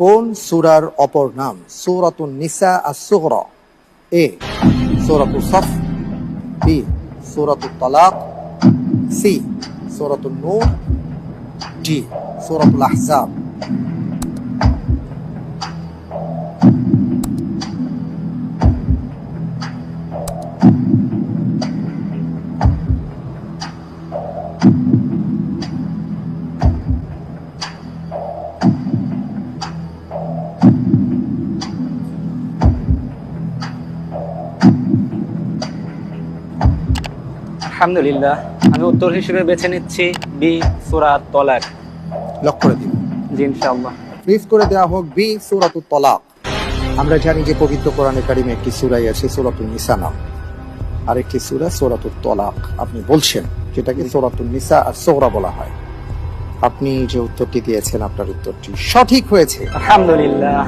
কোন সুরার অপর নাম? সুরাতুন নিসা আস-সুগরা। এ, সুরাতুল সফ, বি সুরাতুল তালাক, সি সুরাতুল নূর, ডি, সুরাতুল আহজাব। আলহামদুলিল্লাহ আমি উত্তর হিসেবে বেছে নিচ্ছি বি সুরাত তলাক। লক করে দিন। জি ইনশাআল্লাহ। ফ্রিজ করে দেওয়া হোক বি সূরাতুত তালাক। আমরা জানি যে পবিত্র কোরআনে কারিমে একটি সূরাই আছে সূরাতুন নিসা নাম। আরেকটি সূরা সূরাতুত তালাক। আপনি বলছেন যেটাকে সূরাতুন নিসা আর সোহরা বলা হয়। আপনি যে উত্তরটি দিয়েছেন আপনার উত্তরটি সঠিক হয়েছে। আলহামদুলিল্লাহ।